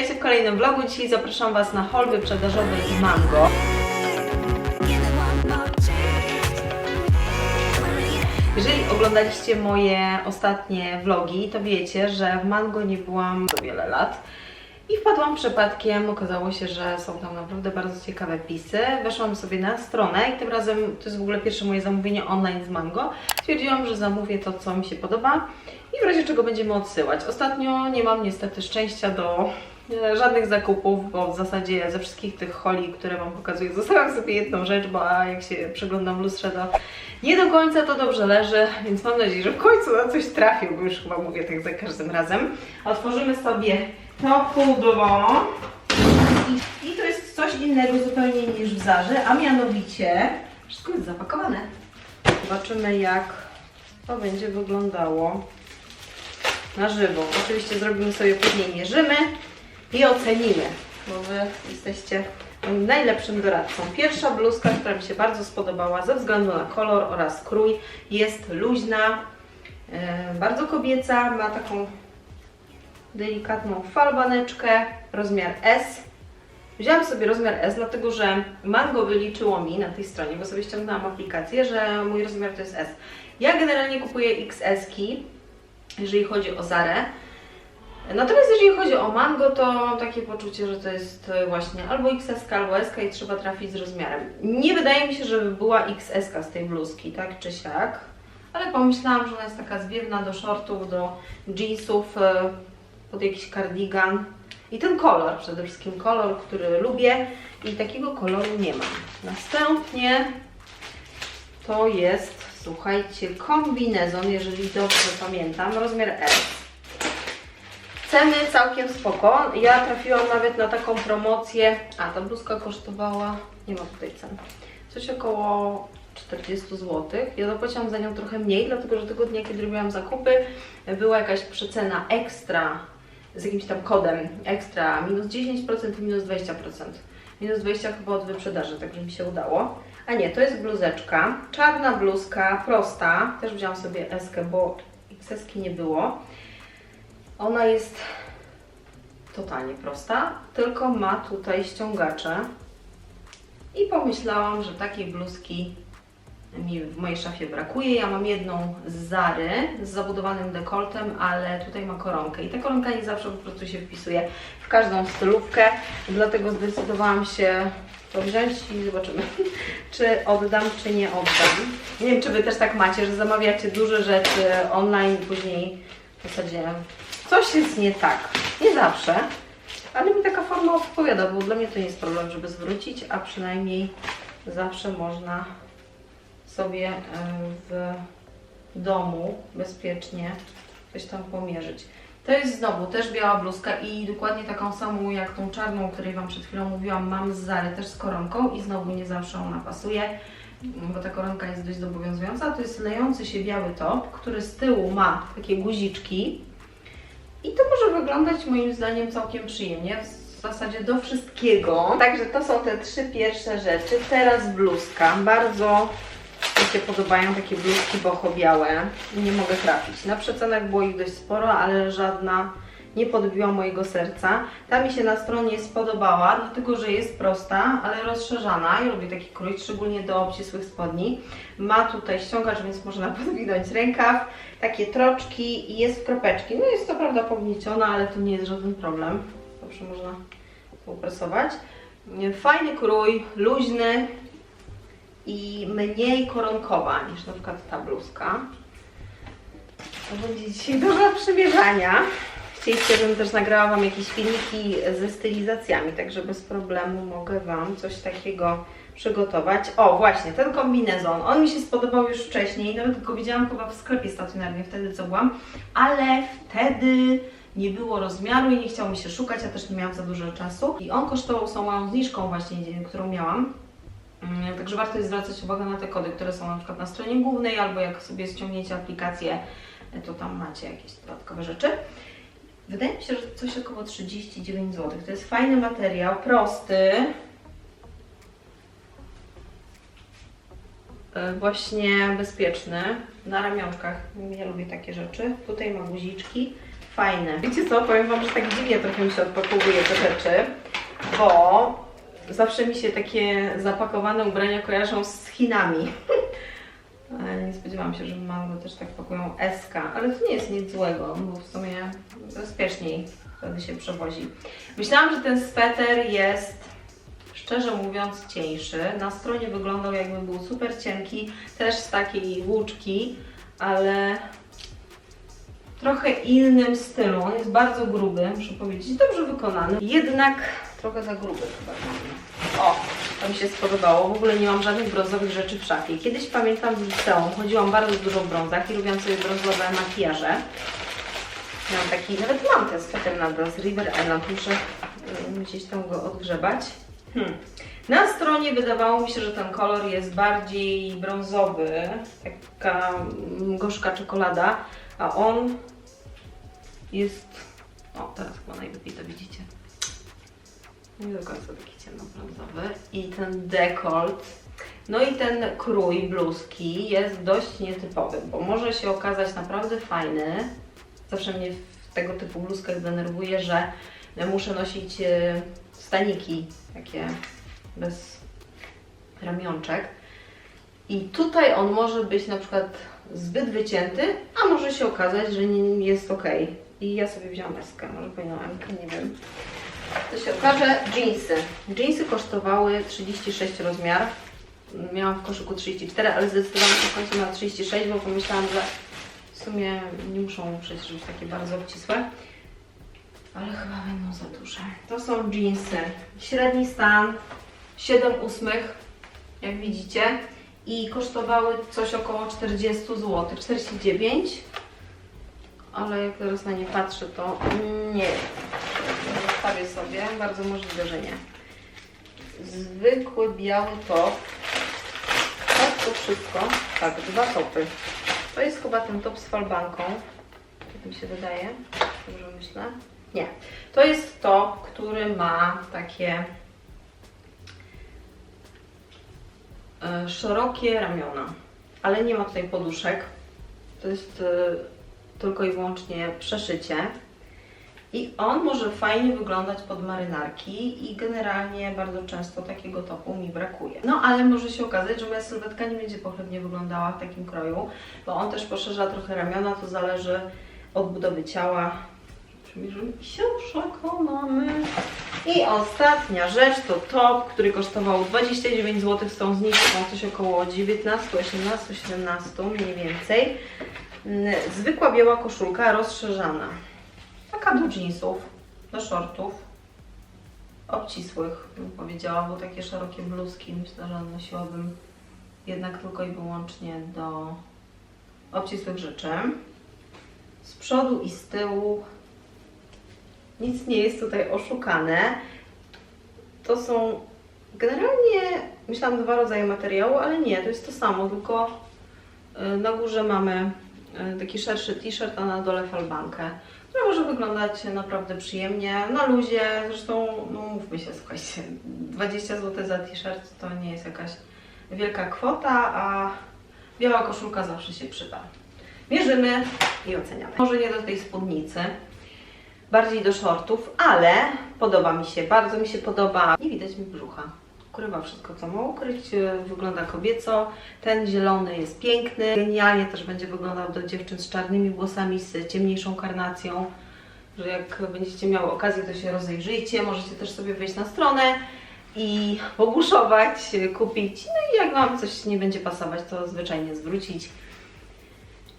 witajcie w kolejnym vlogu. Dzisiaj zapraszam Was na haul wyprzedażowy z Mango. Jeżeli oglądaliście moje ostatnie vlogi, to wiecie, że w Mango nie byłam wiele lat. I wpadłam przypadkiem, okazało się, że są tam naprawdę bardzo ciekawe pisy. Weszłam sobie na stronę i tym razem to jest w ogóle pierwsze moje zamówienie online z Mango. Stwierdziłam, że zamówię to, co mi się podoba i w razie czego będziemy odsyłać. Ostatnio nie mam niestety szczęścia do e, żadnych zakupów, bo w zasadzie ze wszystkich tych holi, które Wam pokazuję, zostawiam sobie jedną rzecz, bo a jak się przyglądam w lustrze, to nie do końca to dobrze leży, więc mam nadzieję, że w końcu na coś trafię, bo już chyba mówię tak za każdym razem. Otworzymy sobie to pudło. I, I to jest coś innego zupełnie niż w Zarze, a mianowicie wszystko jest zapakowane. Zobaczymy jak to będzie wyglądało na żywo. Oczywiście zrobimy sobie później mierzymy i ocenimy, bo Wy jesteście moim najlepszym doradcą. Pierwsza bluzka, która mi się bardzo spodobała ze względu na kolor oraz krój, jest luźna, e, bardzo kobieca, ma taką delikatną falbaneczkę, rozmiar S. Wzięłam sobie rozmiar S, dlatego że Mango wyliczyło mi na tej stronie, bo sobie ściągnęłam aplikację, że mój rozmiar to jest S. Ja generalnie kupuję XS-ki, jeżeli chodzi o Zarę. Natomiast jeżeli chodzi o Mango, to mam takie poczucie, że to jest e, właśnie albo XS, albo S i trzeba trafić z rozmiarem. Nie wydaje mi się, żeby była XS z tej bluzki, tak czy siak. Ale pomyślałam, że ona jest taka zwiewna do shortów, do jeansów, e, pod jakiś kardigan. I ten kolor, przede wszystkim kolor, który lubię i takiego koloru nie mam. Następnie to jest, słuchajcie, kombinezon, jeżeli dobrze pamiętam, rozmiar S. Ceny całkiem spoko. Ja trafiłam nawet na taką promocję. A ta bluzka kosztowała, nie ma tutaj cen, coś około 40 zł. Ja zapłaciłam za nią trochę mniej, dlatego że tego dnia, kiedy robiłam zakupy, była jakaś przecena ekstra z jakimś tam kodem ekstra minus 10% i minus 20%. Minus 20 chyba od wyprzedaży, także mi się udało. A nie, to jest bluzeczka. Czarna bluzka, prosta. Też wziąłam sobie eskę, bo XS nie było. Ona jest totalnie prosta, tylko ma tutaj ściągacze. I pomyślałam, że takiej bluzki mi w mojej szafie brakuje. Ja mam jedną z Zary z zabudowanym dekoltem, ale tutaj ma koronkę i ta koronka nie zawsze po prostu się wpisuje w każdą stylówkę, dlatego zdecydowałam się to wziąć i zobaczymy, czy oddam, czy nie oddam. Nie wiem, czy Wy też tak macie, że zamawiacie duże rzeczy online i później w zasadzie coś jest nie tak. Nie zawsze, ale mi taka forma odpowiada, bo dla mnie to nie jest problem, żeby zwrócić, a przynajmniej zawsze można sobie e, w domu bezpiecznie coś tam pomierzyć. To jest znowu też biała bluzka i dokładnie taką samą jak tą czarną, o której Wam przed chwilą mówiłam, mam z Zary też z koronką i znowu nie zawsze ona pasuje, bo ta koronka jest dość zobowiązująca. To jest lejący się biały top, który z tyłu ma takie guziczki i to może wyglądać moim zdaniem całkiem przyjemnie. W zasadzie do wszystkiego. Także to są te trzy pierwsze rzeczy. Teraz bluzka. Bardzo się podobają takie bluzki boho białe i nie mogę trafić. Na przecenach było ich dość sporo, ale żadna nie podbiła mojego serca. Ta mi się na stronie spodobała, dlatego że jest prosta, ale rozszerzana. Ja lubię taki krój, szczególnie do obcisłych spodni. Ma tutaj ściągacz, więc można podwinąć rękaw, takie troczki i jest w kropeczki. No jest to prawda pognieciona, ale to nie jest żaden problem. Zawsze można to upresować. Fajny krój, luźny, i mniej koronkowa niż na przykład ta bluzka. To będzie dzisiaj dużo przymierzania. Chcieliście, żebym też nagrała Wam jakieś filmiki ze stylizacjami, także bez problemu mogę Wam coś takiego przygotować. O, właśnie, ten kombinezon, on mi się spodobał już wcześniej, nawet go widziałam chyba w sklepie stacjonarnie wtedy, co byłam, ale wtedy nie było rozmiaru i nie chciało mi się szukać, ja też nie miałam za dużo czasu. I on kosztował z małą zniżką właśnie, którą miałam, Także warto jest zwracać uwagę na te kody, które są na przykład na stronie głównej, albo jak sobie ściągniecie aplikację, to tam macie jakieś dodatkowe rzeczy. Wydaje mi się, że coś około 39 zł. To jest fajny materiał, prosty. E, Właśnie bezpieczny, na ramionczkach. Ja lubię takie rzeczy. Tutaj ma guziczki. fajny. Wiecie co, powiem Wam, że tak dziwnie trochę mi się odpakowuje te rzeczy, bo zawsze mi się takie zapakowane ubrania kojarzą z Chinami. Nie spodziewałam się, że w Mango też tak pakują SK, ale to nie jest nic złego, bo w sumie bezpieczniej wtedy się przewozi. Myślałam, że ten sweter jest szczerze mówiąc cieńszy. Na stronie wyglądał jakby był super cienki, też z takiej włóczki, ale trochę innym stylu. On jest bardzo gruby, muszę powiedzieć, dobrze wykonany. Jednak trochę za gruby chyba. O, to mi się spodobało. W ogóle nie mam żadnych brązowych rzeczy w szafie. Kiedyś pamiętam w liceum, chodziłam bardzo dużo w brązach i robiłam sobie brązowe makijaże. Miałam taki, nawet mam ten sweter nadal z River Island, muszę y, gdzieś tam go odgrzebać. Hmm. Na stronie wydawało mi się, że ten kolor jest bardziej brązowy, taka gorzka czekolada, a on jest, o teraz chyba najlepiej to widzicie, nie do końca taki ciemnobrązowy i ten dekolt, no i ten krój bluzki jest dość nietypowy, bo może się okazać naprawdę fajny. Zawsze mnie w tego typu bluzkach denerwuje, że muszę nosić e, staniki takie bez ramionczek. I tutaj on może być na przykład zbyt wycięty, a może się okazać, że nie jest ok. I ja sobie wziąłam eskę, może powinnam nie wiem. To się okaże. Jeansy. Jeansy kosztowały 36 rozmiar. Miałam w koszyku 34, ale zdecydowałam się w końcu na 36, bo pomyślałam, że w sumie nie muszą przecież być takie bardzo obcisłe. Ale chyba będą za duże. To są jeansy. Średni stan 7 ósmych, jak widzicie. I kosztowały coś około 40 zł. 49. Ale jak teraz na nie patrzę, to nie. Zostawię sobie. Bardzo możliwe, że nie. Zwykły biały top. Tak to wszystko. Tak, dwa topy. To jest chyba ten top z falbanką. Tak mi się wydaje. Dobrze myślę. Nie. To jest top, który ma takie e, szerokie ramiona, ale nie ma tutaj poduszek. To jest e, tylko i wyłącznie przeszycie. I on może fajnie wyglądać pod marynarki i generalnie bardzo często takiego topu mi brakuje. No ale może się okazać, że moja sylwetka nie będzie pochlebnie wyglądała w takim kroju, bo on też poszerza trochę ramiona, to zależy od budowy ciała. Przymierzymy się, przekonamy. I ostatnia rzecz to top, który kosztował 29 zł z tą zniżką, coś około 19, 18, 17 mniej więcej. Zwykła biała koszulka rozszerzana. Taka do jeansów, do shortów, obcisłych bym powiedziała, bo takie szerokie bluzki myślę, że nosiłabym jednak tylko i wyłącznie do obcisłych rzeczy. Z przodu i z tyłu nic nie jest tutaj oszukane. To są generalnie, myślałam dwa rodzaje materiału, ale nie, to jest to samo, tylko y, na górze mamy y, taki szerszy t-shirt, a na dole falbankę, która może wyglądać naprawdę przyjemnie, na luzie, zresztą, no mówmy się, słuchajcie, 20 zł za t-shirt to nie jest jakaś wielka kwota, a biała koszulka zawsze się przyda. Mierzymy i oceniamy. Może nie do tej spódnicy, bardziej do shortów, ale podoba mi się, bardzo mi się podoba. Nie widać mi brzucha. Ukrywa wszystko, co ma ukryć, e, wygląda kobieco. Ten zielony jest piękny, genialnie też będzie wyglądał do dziewczyn z czarnymi włosami, z ciemniejszą karnacją. Że jak będziecie miały okazję, to się rozejrzyjcie. Możecie też sobie wejść na stronę i poguszować, e, kupić. No i jak Wam coś nie będzie pasować, to zwyczajnie zwrócić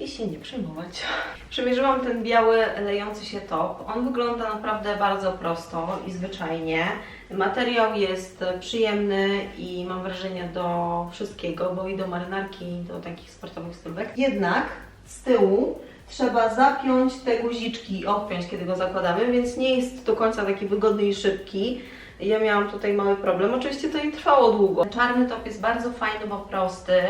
i się nie przejmować. Przymierzyłam ten biały, lejący się top. On wygląda naprawdę bardzo prosto i zwyczajnie. Materiał jest przyjemny i mam wrażenie do wszystkiego, bo i do marynarki, i do takich sportowych stylówek. Jednak z tyłu trzeba zapiąć te guziczki odpiąć, kiedy go zakładamy, więc nie jest do końca taki wygodny i szybki. Ja miałam tutaj mały problem. Oczywiście to nie trwało długo. Czarny top jest bardzo fajny, bo prosty,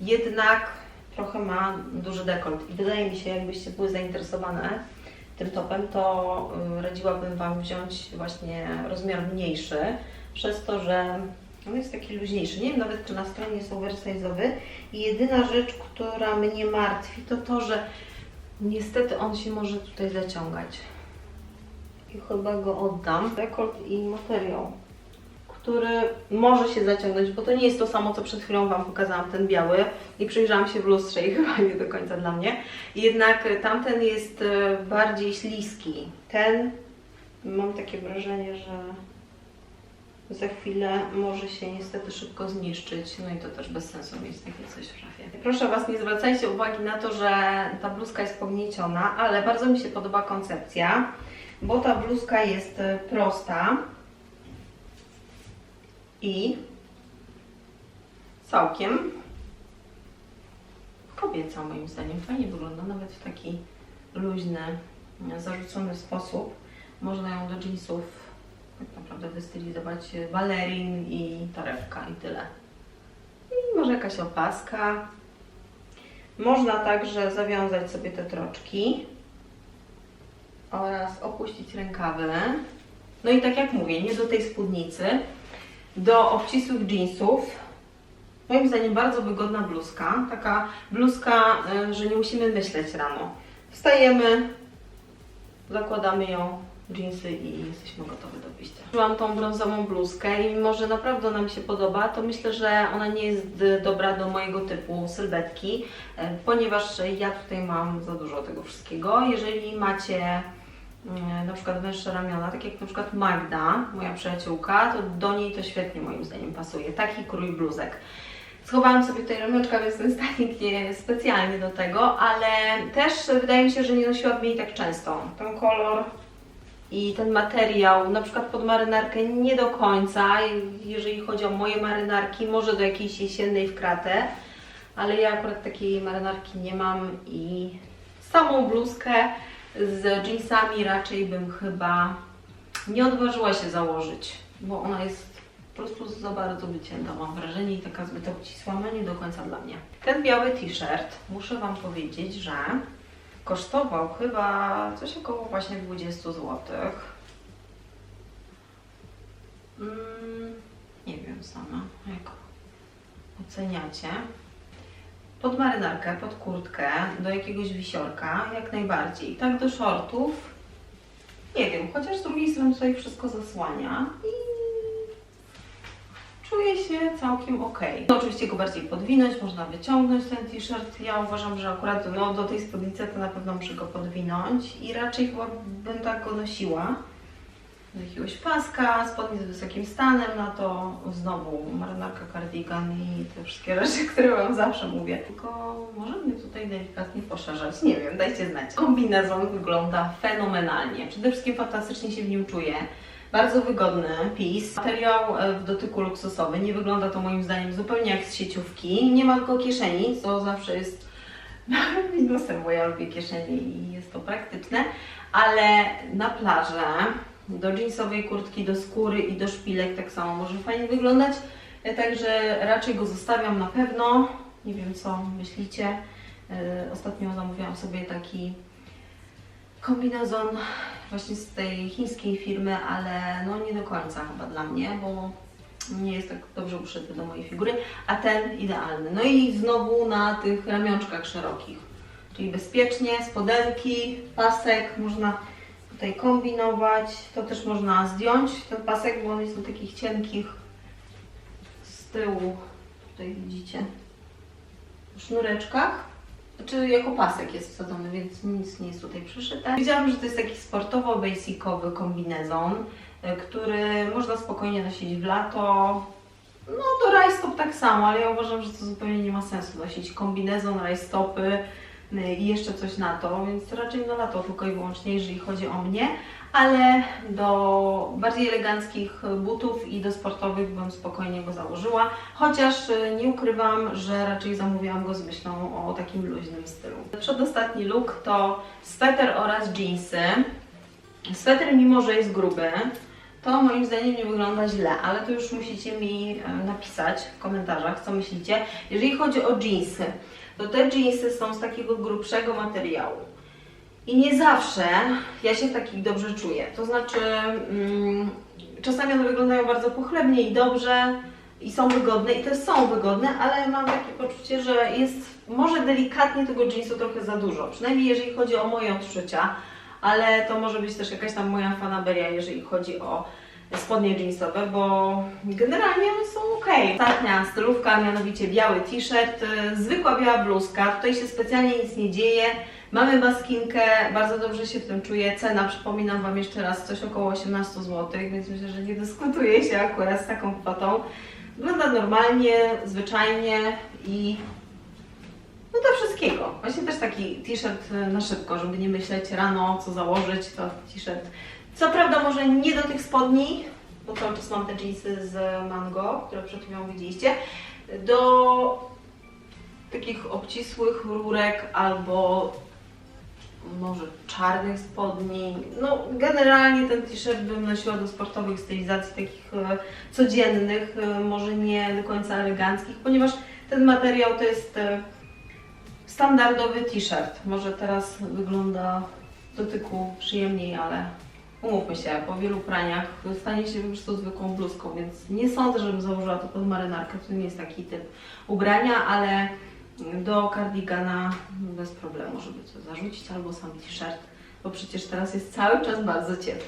jednak trochę ma duży dekolt i wydaje mi się, jakbyście były zainteresowane tym topem, to y, radziłabym Wam wziąć właśnie rozmiar mniejszy, przez to, że on jest taki luźniejszy. Nie wiem nawet, czy na stronie jest oversize'owy i jedyna rzecz, która mnie martwi, to to, że Niestety on się może tutaj zaciągać. I chyba go oddam. Dekolt i materiał, który może się zaciągnąć, bo to nie jest to samo, co przed chwilą Wam pokazałam, ten biały. I przyjrzałam się w lustrze i chyba nie do końca dla mnie. Jednak tamten jest e, bardziej śliski. Ten mam takie wrażenie, że za chwilę może się niestety szybko zniszczyć, no i to też bez sensu mieć takie coś w szafie. Proszę Was, nie zwracajcie uwagi na to, że ta bluzka jest pognieciona, ale bardzo mi się podoba koncepcja, bo ta bluzka jest e, prosta i całkiem kobieca moim zdaniem. Fajnie wygląda, nawet w taki luźny, zarzucony sposób. Można ją do jeansów tak naprawdę wystylizować balerin i torebka i tyle. I może jakaś opaska. Można także zawiązać sobie te troczki oraz opuścić rękawy. No i tak jak mówię, nie do tej spódnicy, do obcisłych jeansów. Moim zdaniem bardzo wygodna bluzka. Taka bluzka, y, że nie musimy myśleć rano. Wstajemy, zakładamy ją, jeansy i jesteśmy gotowe do wyjścia. Mam tą brązową bluzkę i mimo, że naprawdę ona mi się podoba, to myślę, że ona nie jest dobra do mojego typu sylwetki, y, ponieważ ja tutaj mam za dużo tego wszystkiego. Jeżeli macie na przykład węższe ramiona, tak jak na przykład Magda, moja przyjaciółka, to do niej to świetnie moim zdaniem pasuje. Taki krój bluzek. Schowałam sobie tutaj ramionczka, więc ten stanik nie specjalnie do tego, ale też wydaje mi się, że nie nosiłabym jej tak często. Ten kolor i ten materiał, na przykład pod marynarkę nie do końca, jeżeli chodzi o moje marynarki, może do jakiejś jesiennej w kratę, ale ja akurat takiej marynarki nie mam i samą bluzkę z jeansami raczej bym chyba nie odważyła się założyć, bo ona jest po prostu za bardzo wycięta, mam wrażenie, i taka zbyt obcisła, no nie do końca dla mnie. Ten biały t-shirt, muszę Wam powiedzieć, że kosztował chyba coś około właśnie 20 zł. Mm, nie wiem sama, jak oceniacie. Pod marynarkę, pod kurtkę, do jakiegoś wisiorka, jak najbardziej. Tak do shortów, nie wiem, chociaż z drugiej strony tutaj wszystko zasłania i czuję się całkiem ok. No, oczywiście go bardziej podwinąć, można wyciągnąć ten t-shirt. Ja uważam, że akurat no, do tej spódnicy to na pewno muszę go podwinąć i raczej chyba bym tak go nosiła. Do jakiegoś paska, spodnie z wysokim stanem, na to znowu marynarka, cardigan i te wszystkie rzeczy, które Wam zawsze mówię. Tylko może mnie tutaj delikatnie poszerzać, nie wiem, dajcie znać. Kombinezon wygląda fenomenalnie. Przede wszystkim fantastycznie się w nim czuję. Bardzo wygodny pis. Materiał e, w dotyku luksusowy. Nie wygląda to moim zdaniem zupełnie jak z sieciówki. Nie ma tylko kieszeni, co zawsze jest minusem, bo ja lubię kieszenie i jest to praktyczne. Ale na plażę, do jeansowej kurtki, do skóry i do szpilek tak samo może fajnie wyglądać. E, Także raczej go zostawiam na pewno. Nie wiem co myślicie. E, Ostatnio zamówiłam sobie taki kombinezon właśnie z tej chińskiej firmy, ale no nie do końca chyba dla mnie, bo nie jest tak dobrze uszyty do mojej figury, a ten idealny. No i znowu na tych ramionczkach szerokich, czyli bezpiecznie, spodenki, pasek, można tutaj kombinować, to też można zdjąć ten pasek, bo on jest na takich cienkich z tyłu, tutaj widzicie, sznureczkach. Znaczy jako pasek jest wsadzony, więc nic nie jest tutaj przyszyte. Widziałam, że to jest taki sportowo-basicowy kombinezon, y, który można spokojnie nosić w lato. No do rajstop tak samo, ale ja uważam, że to zupełnie nie ma sensu nosić kombinezon, rajstopy i jeszcze coś na to, więc raczej na lato tylko i wyłącznie, jeżeli chodzi o mnie, ale do bardziej eleganckich butów i do sportowych bym spokojnie go założyła, chociaż y, nie ukrywam, że raczej zamówiłam go z myślą o takim luźnym stylu. Przedostatni look to sweter oraz jeansy. Sweter mimo, że jest gruby, to moim zdaniem nie wygląda źle, ale to już musicie mi e, napisać w komentarzach, co myślicie. Jeżeli chodzi o jeansy, to te jeansy są z takiego grubszego materiału. I nie zawsze ja się w takich dobrze czuję. To znaczy, mm, czasami one wyglądają bardzo pochlebnie i dobrze, i są wygodne i też są wygodne, ale mam takie poczucie, że jest może delikatnie tego jeansu trochę za dużo, przynajmniej jeżeli chodzi o moje odczucia, ale to może być też jakaś tam moja fanaberia, jeżeli chodzi o spodnie jeansowe, bo generalnie one są ok. Ostatnia stylówka, mianowicie biały t-shirt, y, zwykła biała bluzka, tutaj się specjalnie nic nie dzieje, mamy maskinkę, bardzo dobrze się w tym czuję, cena przypominam Wam jeszcze raz coś około 18 zł, więc myślę, że nie dyskutuje się akurat z taką kwotą. Wygląda normalnie, zwyczajnie i no do wszystkiego. Właśnie też taki t-shirt na szybko, żeby nie myśleć rano co założyć, to t-shirt. Co prawda może nie do tych spodni, bo cały czas mam te jeansy z Mango, które przed chwilą widzieliście, do takich obcisłych rurek albo może czarnych spodni. No generalnie ten t-shirt bym nosiła do sportowych stylizacji takich e, codziennych, e, może nie do końca eleganckich, ponieważ ten materiał to jest e, standardowy t-shirt. Może teraz wygląda dotyku przyjemniej, ale umówmy się, po wielu praniach stanie się po prostu zwykłą bluzką, więc nie sądzę, żebym założyła to pod marynarkę. To nie jest taki typ ubrania, ale do kardigana bez problemu, żeby coś zarzucić, albo sam t-shirt, bo przecież teraz jest cały czas bardzo ciepło.